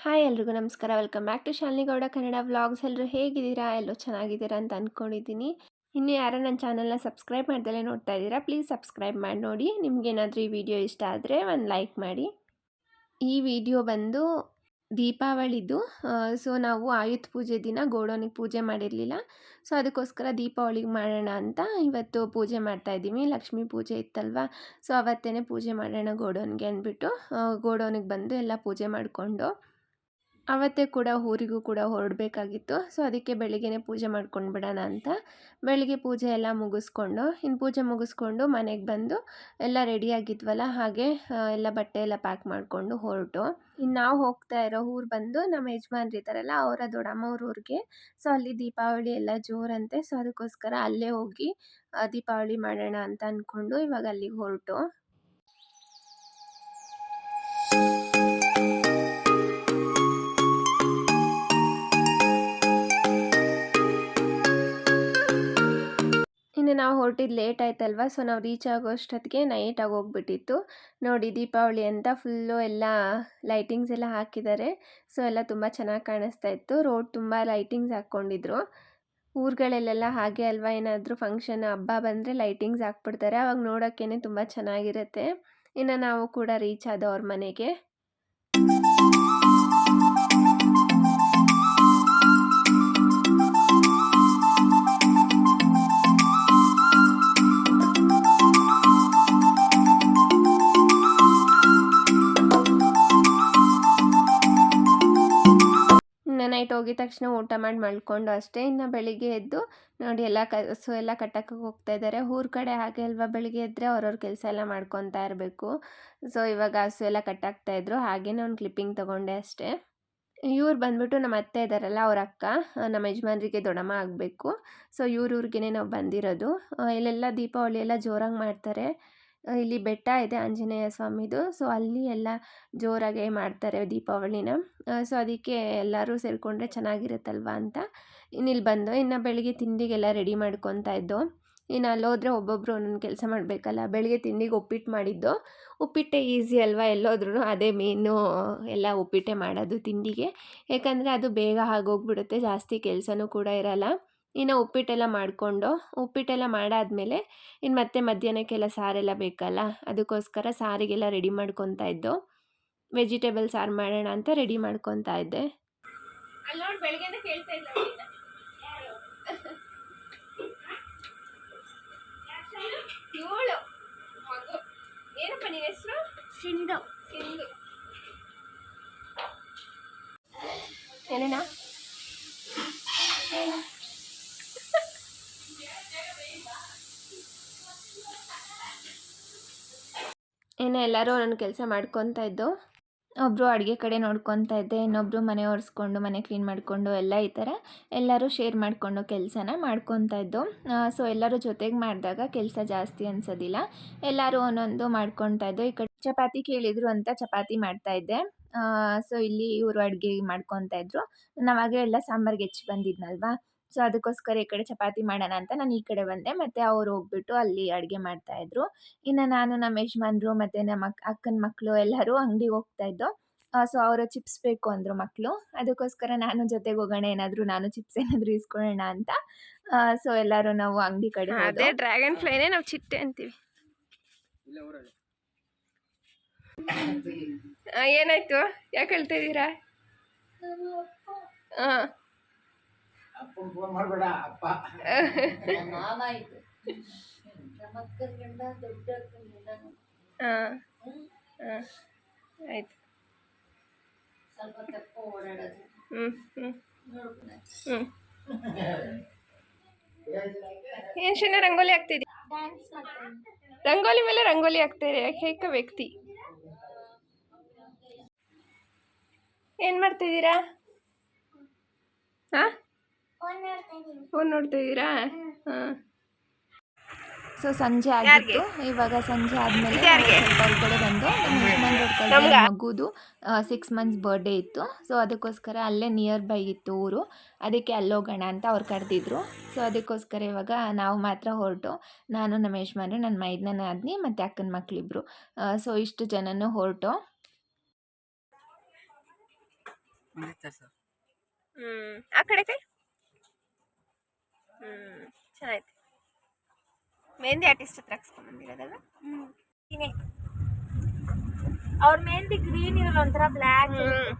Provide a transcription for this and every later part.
Hi ಎಲ್ರಿಗೂ ನಮಸ್ಕಾರ. Welcome back to Shalini Gowda Kannada vlogs. ಎಲ್ಲರೂ ಹೇಗಿದ್ದೀರಾ? ಎಲ್ಲೋ ಚೆನ್ನಾಗಿದ್ದೀರಾ ಅಂತ ಅಂದ್ಕೊಂಡಿದ್ದೀನಿ ಇನ್ನು ಯಾರೋ ನನ್ನ ಚಾನಲ್ನ ಸಬ್ಸ್ಕ್ರೈಬ್ ಮಾಡ್ದಲೇ ನೋಡ್ತಾ ಇದ್ದೀರಾ, ಪ್ಲೀಸ್ ಸಬ್ಸ್ಕ್ರೈಬ್ ಮಾಡಿ ನೋಡಿ. ನಿಮಗೇನಾದರೂ ಈ ವಿಡಿಯೋ ಇಷ್ಟ ಆದರೆ ಒಂದು ಲೈಕ್ ಮಾಡಿ. ಈ ವಿಡಿಯೋ ಬಂದು ದೀಪಾವಳಿದು ಸೊ ನಾವು ಆಯುಧ ಪೂಜೆ ದಿನ ಗೋಡೋನಿಗೆ ಪೂಜೆ ಮಾಡಿರಲಿಲ್ಲ. ಸೊ ಅದಕ್ಕೋಸ್ಕರ ದೀಪಾವಳಿಗೆ ಮಾಡೋಣ ಅಂತ ಇವತ್ತು ಪೂಜೆ ಮಾಡ್ತಾ ಇದ್ದೀವಿ. ಲಕ್ಷ್ಮೀ ಪೂಜೆ ಇತ್ತಲ್ವ? ಸೊ ಅವತ್ತೇ ಪೂಜೆ ಮಾಡೋಣ ಗೋಡೋನ್ಗೆ ಅಂದ್ಬಿಟ್ಟು ಗೋಡೋನಿಗೆ ಬಂದು ಎಲ್ಲ ಪೂಜೆ ಮಾಡಿಕೊಂಡು ಅವತ್ತೇ ಕೂಡ ಊರಿಗೂ ಕೂಡ ಹೊರಡಬೇಕಾಗಿತ್ತು. ಸೊ ಅದಕ್ಕೆ ಬೆಳಿಗ್ಗೆನೇ ಪೂಜೆ ಮಾಡ್ಕೊಂಡು ಬಿಡೋಣ ಅಂತ. ಬೆಳಿಗ್ಗೆ ಪೂಜೆ ಎಲ್ಲ ಮುಗಿಸ್ಕೊಂಡು ಇನ್ನು ಪೂಜೆ ಮುಗಿಸ್ಕೊಂಡು ಮನೆಗೆ ಬಂದು ಎಲ್ಲ ರೆಡಿಯಾಗಿದ್ವಲ್ಲ ಹಾಗೆ ಎಲ್ಲ ಬಟ್ಟೆ ಎಲ್ಲ ಪ್ಯಾಕ್ ಮಾಡಿಕೊಂಡು ಹೊರಟು. ಇನ್ನು ನಾವು ಹೋಗ್ತಾ ಇರೋ ಊರು ಬಂದು ನಮ್ಮ ಯಜಮಾನ್ರು ಇದ್ದಾರಲ್ಲ, ಅವರ ದೊಡ್ಡಮ್ಮವ್ರ ಊರಿಗೆ. ಸೊ ಅಲ್ಲಿ ದೀಪಾವಳಿ ಎಲ್ಲ ಜೋರಂತೆ. ಸೊ ಅದಕ್ಕೋಸ್ಕರ ಅಲ್ಲೇ ಹೋಗಿ ದೀಪಾವಳಿ ಮಾಡೋಣ ಅಂತ ಅಂದ್ಕೊಂಡು ಇವಾಗ ಅಲ್ಲಿಗೆ ಹೊರಟು. ಇನ್ನು ನಾವು ಹೊರಟಿದ್ದು ಲೇಟ್ ಆಯ್ತಲ್ವ ಸೊ ನಾವು ರೀಚ್ ಆಗೋ ಅಷ್ಟೊತ್ತಿಗೆ ನೈಟ್ ಆಗೋಗ್ಬಿಟ್ಟಿತ್ತು ನೋಡಿ ದೀಪಾವಳಿ ಅಂತ ಫುಲ್ಲು ಎಲ್ಲ ಲೈಟಿಂಗ್ಸ್ ಎಲ್ಲ ಹಾಕಿದ್ದಾರೆ. ಸೊ ಎಲ್ಲ ತುಂಬ ಚೆನ್ನಾಗಿ ಕಾಣಿಸ್ತಾ ಇತ್ತು. ರೋಡ್ ತುಂಬ ಲೈಟಿಂಗ್ಸ್ ಹಾಕ್ಕೊಂಡಿದ್ರು. ಊರುಗಳಲ್ಲೆಲ್ಲ ಹಾಗೆ ಅಲ್ವಾ, ಏನಾದರೂ ಫಂಕ್ಷನ್ ಹಬ್ಬ ಬಂದರೆ ಲೈಟಿಂಗ್ಸ್ ಹಾಕ್ಬಿಡ್ತಾರೆ. ಅವಾಗ ನೋಡೋಕ್ಕೇ ತುಂಬ ಚೆನ್ನಾಗಿರುತ್ತೆ. ಇನ್ನು ನಾವು ಕೂಡ ರೀಚ್ ಆದವ್ರ ಮನೆಗೆ. ನೈಟ್ ಹೋಗಿದ ತಕ್ಷಣ ಊಟ ಮಾಡಿ ಮಲ್ಕೊಂಡು ಅಷ್ಟೇ, ಇನ್ನು ಬೆಳಿಗ್ಗೆ ಎದ್ದು ನೋಡಿ ಎಲ್ಲ ಕಸು ಎಲ್ಲ ಕಟ್ಟಕ್ಕೆ ಹೋಗ್ತಾ ಇದ್ದಾರೆ. ಊರ ಕಡೆ ಹಾಗೆ ಅಲ್ವಾ ಬೆಳಿಗ್ಗೆ ಎದ್ದರೆ ಅವ್ರವ್ರ ಕೆಲಸ ಎಲ್ಲ ಮಾಡ್ಕೊತಾ ಇರಬೇಕು. ಸೊ ಇವಾಗ ಹಸು ಎಲ್ಲ ಕಟ್ಟಾಗ್ತಾ ಇದ್ರು. ಹಾಗೇನೆ ಒಂದು ಕ್ಲಿಪ್ಪಿಂಗ್ ತೊಗೊಂಡೆ ಅಷ್ಟೇ. ಇವ್ರು ಬಂದ್ಬಿಟ್ಟು ನಮ್ಮ ಅತ್ತೆ ಇದ್ದಾರಲ್ಲ ಅವ್ರ ಅಕ್ಕ, ನಮ್ಮ ಯಜಮಾನ್ರಿಗೆ ದೊಡಮ ಆಗಬೇಕು. ಸೊ ಇವ್ರ ಊರಿಗೇ ನಾವು ಬಂದಿರೋದು. ಇಲ್ಲೆಲ್ಲ ದೀಪಾವಳಿ ಎಲ್ಲ ಜೋರಾಗಿ ಮಾಡ್ತಾರೆ. ಇಲ್ಲಿ ಬೆಟ್ಟ ಇದೆ ಆಂಜನೇಯ ಸ್ವಾಮಿದು. ಸೊ ಅಲ್ಲಿ ಎಲ್ಲ ಜೋರಾಗೆ ಮಾಡ್ತಾರೆ ದೀಪಾವಳಿನ. ಸೊ ಅದಕ್ಕೆ ಎಲ್ಲರೂ ಸೇರಿಕೊಂಡ್ರೆ ಚೆನ್ನಾಗಿರುತ್ತಲ್ವ ಅಂತ ಇನ್ನಿಲ್ಲಿ ಬಂದು ಇನ್ನು ಬೆಳಿಗ್ಗೆ ತಿಂಡಿಗೆಲ್ಲ ರೆಡಿ ಮಾಡ್ಕೊತಾ ಇದ್ದೋ. ಇನ್ನು ಅಲ್ಲೋದ್ರೆ ಒಬ್ಬೊಬ್ಬರು ಒಂದೊಂದು ಕೆಲಸ ಮಾಡಬೇಕಲ್ಲ, ಬೆಳಿಗ್ಗೆ ತಿಂಡಿಗೆ ಉಪ್ಪಿಟ್ಟು ಮಾಡಿದ್ದು. ಉಪ್ಪಿಟ್ಟೆ ಈಸಿ ಅಲ್ವಾ ಎಲ್ಲೋದ್ರೂ ಅದೇ ಮೇನು ಎಲ್ಲ ಉಪ್ಪಿಟ್ಟೆ ಮಾಡೋದು ತಿಂಡಿಗೆ. ಯಾಕಂದರೆ ಅದು ಬೇಗ ಆಗೋಗ್ಬಿಡುತ್ತೆ, ಜಾಸ್ತಿ ಕೆಲಸನೂ ಕೂಡ ಇರಲ್ಲ. ಇನ್ನು ಉಪ್ಪಿಟ್ಟೆಲ್ಲ ಮಾಡಿಕೊಂಡು ಉಪ್ಪಿಟ್ಟೆಲ್ಲ ಮಾಡಾದಮೇಲೆ ಇನ್ನು ಮತ್ತೆ ಮಧ್ಯಾಹ್ನಕ್ಕೆಲ್ಲ ಸಾರೆಲ್ಲ ಬೇಕಲ್ಲ ಅದಕ್ಕೋಸ್ಕರ ಸಾರಿಗೆಲ್ಲ ರೆಡಿ ಮಾಡ್ಕೊತಾ ಇದ್ದು ವೆಜಿಟೇಬಲ್ ಸಾರು ಮಾಡೋಣ ಅಂತ ರೆಡಿ ಮಾಡ್ಕೊತಾ ಇದ್ದೆ. ಏನಪ್ಪ ನಿನ್ನ ಹೆಸರು? ಸಿಂಧು. ಸಿಂಧು. ಏನೇನಾ? ಏನೋ ಎಲ್ಲರೂ ಒಂದೊಂದು ಕೆಲಸ ಮಾಡ್ಕೊತಾ ಇದ್ದು ಒಬ್ಬರು ಅಡುಗೆ ಕಡೆ ನೋಡ್ಕೊತಾ ಇದ್ದೆ ಇನ್ನೊಬ್ಬರು ಮನೆ ಒರೆಸ್ಕೊಂಡು, ಮನೆ ಕ್ಲೀನ್ ಮಾಡಿಕೊಂಡು ಎಲ್ಲ ಈ ಥರ ಎಲ್ಲರೂ ಶೇರ್ ಮಾಡಿಕೊಂಡು ಕೆಲಸನ ಮಾಡ್ಕೊತಾ ಇದ್ದು. ಸೊ ಎಲ್ಲರೂ ಜೊತೆಗೆ ಮಾಡಿದಾಗ ಕೆಲಸ ಜಾಸ್ತಿ ಅನ್ಸೋದಿಲ್ಲ. ಎಲ್ಲರೂ ಒಂದೊಂದು ಮಾಡ್ಕೊತಾ ಇದ್ದು. ಈ ಕಡೆ ಚಪಾತಿ ಕೇಳಿದ್ರು ಅಂತ ಚಪಾತಿ ಮಾಡ್ತಾ ಇದ್ದೆ. ಸೊ ಇಲ್ಲಿ ಇವರು ಅಡುಗೆ ಮಾಡ್ಕೊತಾ ಇದ್ರು. ನಾವಾಗೆ ಎಲ್ಲ ಸಾಂಬಾರ್ಗೆ ಹೆಚ್ಚಿ ಬಂದಿದ್ನಲ್ವಾ? ಸೊ ಅದಕ್ಕೋಸ್ಕರ ಈ ಕಡೆ ಚಪಾತಿ ಮಾಡೋಣ ಅಂತ ನಾನು ಈ ಕಡೆ ಬಂದೆ. ಮತ್ತು ಅವ್ರು ಹೋಗ್ಬಿಟ್ಟು ಅಲ್ಲಿ ಅಡುಗೆ ಮಾಡ್ತಾಯಿದ್ರು ಇನ್ನು ನಾನು ನಮ್ಮ ಯಜಮಾನ್ರು ಮತ್ತು ನಮ್ಮ ಅಕ್ಕನ ಮಕ್ಕಳು ಎಲ್ಲರೂ ಅಂಗಡಿಗೆ ಹೋಗ್ತಾಯಿದ್ದೋ ಸೊ ಅವರು ಚಿಪ್ಸ್ ಬೇಕು ಅಂದರು ಮಕ್ಕಳು ಅದಕ್ಕೋಸ್ಕರ ನಾನು ಜೊತೆಗೆ ಹೋಗೋಣ ಏನಾದರೂ ನಾನು ಚಿಪ್ಸ್ ಏನಾದರೂ ಇಸ್ಕೊಳ್ಳೋಣ ಅಂತ. ಸೊ ಎಲ್ಲರೂ ನಾವು ಅಂಗಡಿ ಕಡೆ ಅದೇ ಡ್ರ್ಯಾಗನ್ ಫ್ಲೈನೇ ನಾವು ಚಿಟ್ಟೆ ಅಂತೀವಿ. ಏನಾಯ್ತು? ಯಾಕೆ ಹೇಳ್ತಾ ಇದ್ದೀರಾ? ಹಾಂ ಫೋನ್ ಮಾಡಬೇಡ ಅಪ್ಪ. ಮಾವಾಯ್ತು ನಮ್ಮ ಅಕ್ಕನ ಗಂಡ ದೊಡ್ಡ ಅಕ್ಕನ ಗಂಡನು ಹಾಂ. ಹಾಂ ಆಯ್ತು. ಸ್ವಲ್ಪ ತಪ್ಪ ಓಡಾಡೋದು. ಹ್ಞೂ ಹ್ಞೂ ಹ್ಞೂ ಏನು ಶನ ರಂಗೋಲಿ ಆಗ್ತಿದೆ ಡ್ಯಾನ್ಸ್ ಮಾಡ್ತಾನೆ. ರಂಗೋಲಿ ಮೇಲೆ ರಂಗೋಲಿ ಹಾಕ್ತಾರೆ ಏಕೈಕ ವ್ಯಕ್ತಿ? ಏನು ಮಾಡ್ತಿದ್ದೀರಾ? ಹಾಂ? ಫೋನ್ ನೋಡ್ತಿದ್ದೀರಾ ಹಾಂ. ಸೊ ಸಂಜೆ ಆಗಿತ್ತು. ಇವಾಗ ಸಂಜೆ ಆದಮೇಲೆ ಸ್ವಲ್ಪ ಹೊರಗಡೆ ಬಂದು ನಮ್ಮ ಮಗುದು ಸಿಕ್ಸ್ ಮಂತ್ಸ್ ಬರ್ಡೇ ಇತ್ತು. ಸೊ ಅದಕ್ಕೋಸ್ಕರ ಅಲ್ಲೇ ನಿಯರ್ ಬೈ ಇತ್ತು ಊರು. ಅದಕ್ಕೆ ಅಲ್ಲೋಗೋಣ ಅಂತ ಅವ್ರು ಕರೆದಿದ್ರು. ಸೊ ಅದಕ್ಕೋಸ್ಕರ ಇವಾಗ ನಾವು ಮಾತ್ರ ಹೊರಟು. ನಾನು ನಮ್ಮ ಯಜಮಾನ್ರು ನನ್ನ ಮೈದನ ಆದ್ನಿ ಮತ್ತು ಅಕ್ಕನ ಮಕ್ಕಳಿಬ್ರು ಸೊ ಇಷ್ಟು ಜನನೂ ಹೊರಟು. ಹ್ಮ್. ಆ ಕಡೆ ಕೈ ಹ್ಮ್ ಚೆನ್ನಾಯ್ತು ಮೆಹಂದಿ ಆರ್ಟಿಸ್ಟ್ ಹತ್ರ ಹಾಕ್ಸ್ಕೊಂಬಂದಿರೋದಲ್ಲ ಅವ್ರ ಮೆಹಂದಿ ಗ್ರೀನ್ ಇರಲ್ಲ ಒಂಥರ ಬ್ಲ್ಯಾಕ್ ಹ್ಮ್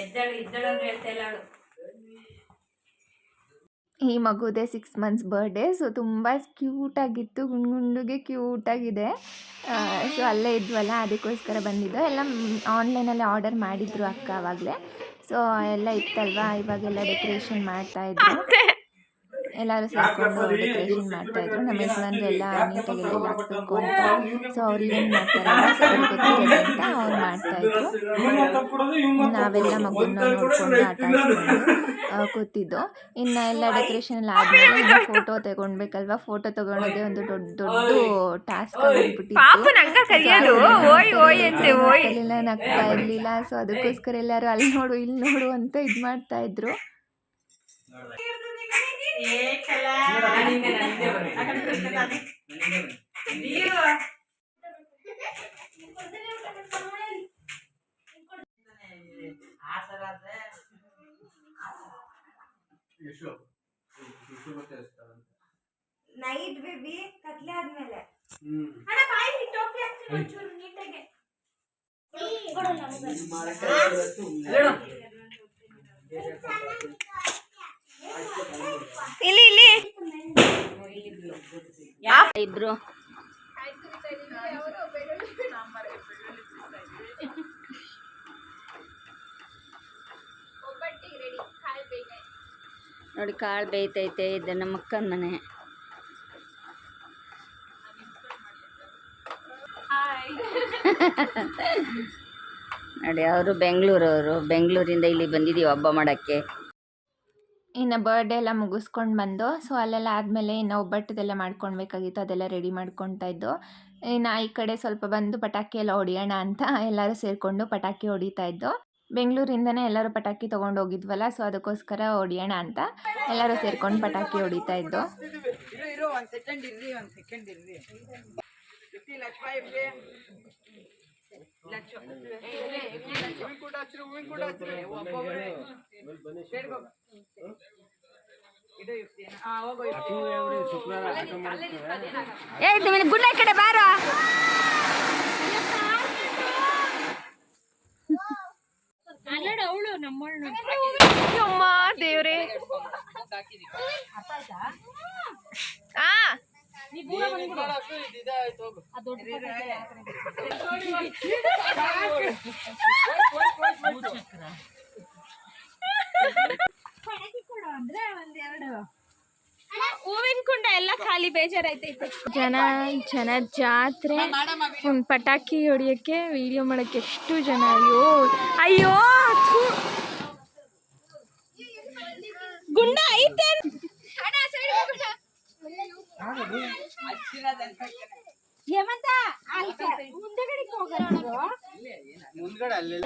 ಎದ್ದಳು ಇದ್ದಳು ಅಂತ ಹೇಳ್ತಾ ಇಲ್ಲ ಅವಳು ಈ ಮಗುದೇ ಸಿಕ್ಸ್ ಮಂತ್ಸ್ ಬರ್ಡೇ ಸೊ ತುಂಬ ಕ್ಯೂಟಾಗಿತ್ತು ಗುಂಡು ಗುಂಡುಗೆ ಕ್ಯೂಟಾಗಿದೆ ಸೊ ಅಲ್ಲೇ ಇದ್ವಲ್ಲ, ಅದಕ್ಕೋಸ್ಕರ ಬಂದಿದ್ದು. ಎಲ್ಲ ಆನ್ಲೈನಲ್ಲಿ ಆರ್ಡರ್ ಮಾಡಿದ್ರು ಅಕ್ಕ ಅವಾಗಲೇ. ಸೊ ಎಲ್ಲ ಇತ್ತಲ್ವಾ? ಇವಾಗೆಲ್ಲ ಡೆಕೋರೇಷನ್ ಮಾಡ್ತಾಯಿದ್ರು ಎಲ್ಲರೂ ಸೇರ್ಕೊಂಡು ಡೆಕೋರೇಷನ್ ಮಾಡ್ತಾ ಇದ್ರು. ನಮ್ಮ ಯಜಮಾನ್ರು ಎಲ್ಲ ನೀಟಾಗಿ ಎಲ್ಲ ಹಾಕ್ಬೇಕು ಅಂತ ಸೊ ಅವ್ರು ಏನು ಮಾಡ್ತಾರೆ ಗೊತ್ತಿರಲಿ ಅಂತ ಅವ್ರು ಮಾಡ್ತಾ ಇದ್ರು. ನಾವೆಲ್ಲ ಮಗುನ ನೋಡ್ಕೊಂಡು ಆಟ ಕೂತಿದ್ದು. ಇನ್ನು ಎಲ್ಲ ಡೆಕೋರೇಷನ್ ಎಲ್ಲ ಆದಮೇಲೆ ಇನ್ನು ಫೋಟೋ ತಗೊಳ್ಬೇಕಲ್ವಾ ಫೋಟೋ ತಗೊಳೋದೇ ಒಂದು ದೊಡ್ಡ ದೊಡ್ಡ ಟಾಸ್ಕ್ ಪಾಪ ನಂಗ ಕರಿಯೋದು? ಓಯ್ ಓಯ್ ಅಂತೆ ಓಯ್. ಆಗ್ಬಿಟ್ಟಿತ್ತು ನಗ್ತಾ ಇರಲಿಲ್ಲ. ಸೊ ಅದಕ್ಕೋಸ್ಕರ ಎಲ್ಲರೂ ಅಲ್ಲಿ ನೋಡು ಇಲ್ಲಿ ನೋಡು ಅಂತ ಇದು ಮಾಡ್ತಾ ಇದ್ರು. ನೈಟ್ ಬೇಬಿ ಕತ್ಲೆ ಆದ್ಮೇಲೆ ಹ್ಮ್ ಅಣ್ಣ ಬಾಯಿ ಟೋಪಿ ಹಾಕ್ತೀನಿ ಒಂಚೂರು ನೀಟಾಗಿ ಇಲ್ಲಿ ಇಲ್ಲಿ. ಇಬ್ರು ನೋಡಿ, ಕಾಳು ಬೇಯ್ತೈತೆ, ಇದು ನಮ್ಮ ಅಕ್ಕನ ಮನೆ. ನೋಡಿ, ಅವರು ಬೆಂಗಳೂರವರು. ಬೆಂಗಳೂರಿಂದ ಇಲ್ಲಿ ಬಂದಿದ್ದೀವಿ ಹಬ್ಬ ಮಾಡೋಕ್ಕೆ. ಇನ್ನು ಬರ್ಡೇ ಎಲ್ಲ ಮುಗಿಸ್ಕೊಂಡು ಬಂದು ಸೊ ಅಲ್ಲೆಲ್ಲ ಆದಮೇಲೆ ಇನ್ನು ಒಬ್ಬಟ್ಟದೆಲ್ಲ ಮಾಡ್ಕೊಳ್ಬೇಕಾಗಿತ್ತು ಅದೆಲ್ಲ ರೆಡಿ ಮಾಡ್ಕೊತಾ ಇದ್ದು. ಇನ್ನು ಈ ಕಡೆ ಸ್ವಲ್ಪ ಬಂದು ಪಟಾಕಿ ಎಲ್ಲ ಹೊಡಿಯೋಣ ಅಂತ ಎಲ್ಲರೂ ಸೇರಿಕೊಂಡು ಪಟಾಕಿ ಹೊಡಿತಾ ಇದ್ದು. ಬೆಂಗಳೂರಿಂದನೇ ಎಲ್ಲರೂ ಪಟಾಕಿ ತೊಗೊಂಡು ಹೋಗಿದ್ವಲ್ಲ ಸೊ ಅದಕ್ಕೋಸ್ಕರ ಹೊಡಿಯೋಣ ಅಂತ ಎಲ್ಲರೂ ಸೇರ್ಕೊಂಡು ಪಟಾಕಿ ಹೊಡಿತಾ ಇದ್ದು. ಹೂವಿನ ಕೂಡ ಹಾ. ಬಾರ ಅವಳು ನಮ್ಮ ದೇವ್ರೆ ಒಂದೆರಡು ಹೂವಿನ ಕುಂಡ ಎಲ್ಲ ಖಾಲಿ ಬೇಜಾರೈತೈತೆ ಜನ ಜನ ಜಾತ್ರೆ ಒಂದು ಪಟಾಕಿ ಹೊಡಿಯೋಕ್ಕೆ ವಿಡಿಯೋ ಮಾಡೋಕ್ಕೆ ಎಷ್ಟು ಜನ ಅಯ್ಯೋ ಅಯ್ಯೋ. ಗುಂಡ ಐತೆ. ಹೇಮಂತ ಮುಂದೆಗಡೆಗೆ ಹೋಗೋದು ಮುಂದ್ಗಡೆ ಅಲ್ಲಿ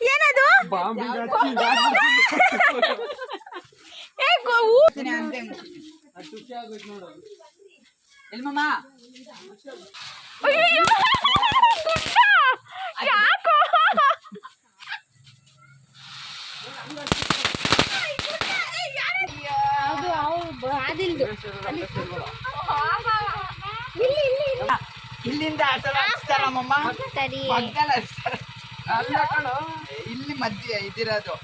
ಏನದು? ಏ ಗೋ- ಯಾಕೋ? ಅದು ಅವ್ರು ಅದಿಲ್ದು ಇಲ್ಲಿಂದ ಹಚ್ತಾರಮ್ಮಮ್ಮ. ಅಲ್ಲ ಕಣೋ, ಇಲ್ಲಿ ಮಧ್ಯೆ ಇದಿರೋದು.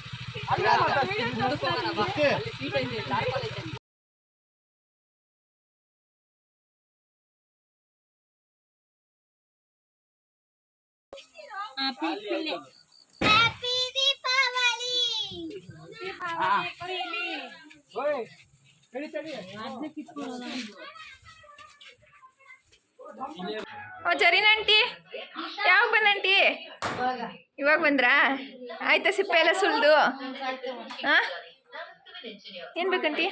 ಓ ಜರಿನಂಟಿ ಆಂಟಿ ಯಾವಾಗ ಬಂದಂಟಿ ಇವಾಗ ಬಂದ್ರಾ? ಆಯ್ತಾ ಸಿಪ್ಪೆ ಎಲ್ಲ ಸುಲ್ದು? ಹಾ ಏನ್ ಬೇಕಂಟಿ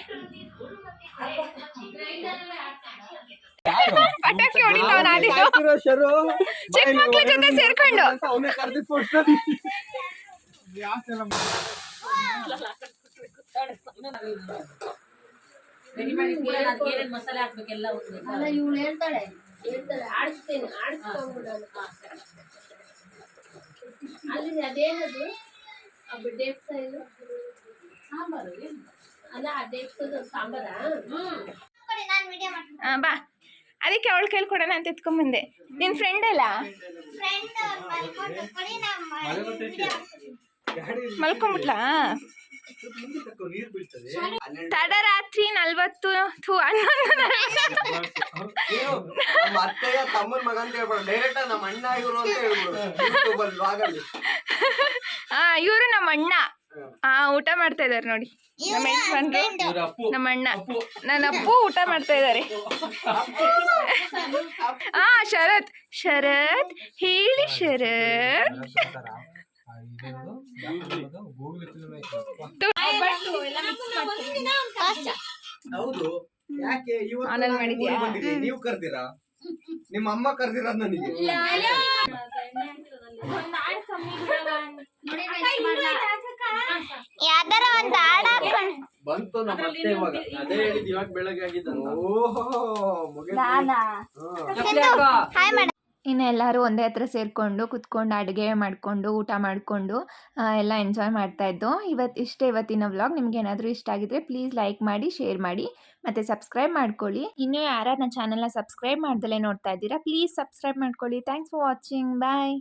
ಪಟಾಕಿ ಹೊಡಿತಾವ ಚಿಕ್ಕ ಮಕ್ಳ ಜೊತೆ ಸೇರ್ಕೊಂಡು. ಆ, ಬಾ. ಅದಕ್ಕೆ ಅವಳು ಕೇಳ್ಕೊಡೋಣ ಅಂತ ಎತ್ಕೊಂಬಂದೆ ನಿನ್ ಫ್ರೆಂಡ್ ಅಲ್ಲ? ಮಲ್ಕೊಂಬಿಟ್ಲಾ ತಡರಾತ್ರಿ ನಲ್ವತ್ತು ಅತ್ತೆಯ ತಮ್ಮನ ಮಗ ಅಂತ ಹೇಳ್ಬೇಡ ಡೈರೆಕ್ಟ್ ನಮ್ಮ ಅಣ್ಣ ಇವರು ಅಂತ ಹೇಳ್ಬಿಡು ಯೂಟ್ಯೂಬ್ ಅಲ್ಲಿ ಆ ಇವರು ನಮ್ಮ ಅಣ್ಣ. ಆ ಊಟ ಮಾಡ್ತಾ ಇದಾರೆ ನೋಡಿ. ನಮ್ಮ ಯಜಮಾನ್ರು ನಮ್ಮ ಅಣ್ಣ. ನನ್ನ ಅಪ್ಪು ಊಟ ಮಾಡ್ತಾ ಇದ್ದಾರೆ ಆ ಶರತ್. ಶರತ್ ಹೇಳಿ ಶರತ್. ಹೌದು. ಯಾಕೆ? ಇವತ್ತು ನೀವು ಕರ್ದಿರಾ? ನಿಮ್ಮ ಅಮ್ಮ ಕರ್ದಿರ ನನಗೆ. ಯಾವ್ದಾರ ಒಂದ್ ಹಾಡ್ ಹಾಕೊಂಡ್ ಬಂತು ನಮ್ಮ ಅತ್ತೆ ಇವಾಗ. ಅದೇ ಹೇಳಿದ್ ಇವಾಗ ಬೆಳಗ್ಗೆ ಆಗಿದ್ದಂತ ಓಹೋ. ಹಾಯ್ ಇನ್ನು ಎಲ್ಲರೂ ಒಂದೇ ಹತ್ರ ಸೇರಿಕೊಂಡು ಕುತ್ಕೊಂಡು ಅಡುಗೆ ಮಾಡಿಕೊಂಡು, ಊಟ ಮಾಡಿಕೊಂಡು ಎಲ್ಲ ಎಂಜಾಯ್ ಮಾಡ್ತಾಯಿದ್ದು ಇವತ್ತು ಇಷ್ಟೇ ಇವತ್ತಿನ ವ್ಲಾಗ್ ನಿಮ್ಗೆ ಏನಾದರೂ ಇಷ್ಟ ಆಗಿದ್ರೆ ಪ್ಲೀಸ್ ಲೈಕ್ ಮಾಡಿ ಶೇರ್ ಮಾಡಿ, ಮತ್ತು ಸಬ್ಸ್ಕ್ರೈಬ್ ಮಾಡ್ಕೊಳ್ಳಿ. ಇನ್ನೂ ಯಾರು ನನ್ನ ಚಾನಲ್ನ ಸಬ್ಸ್ಕ್ರೈಬ್ ಮಾಡ್ದಲೇ ನೋಡ್ತಾ ಇದ್ದೀರಾ ಪ್ಲೀಸ್ ಸಬ್ಸ್ಕ್ರೈಬ್ ಮಾಡ್ಕೊಳ್ಳಿ. Thanks for watching bye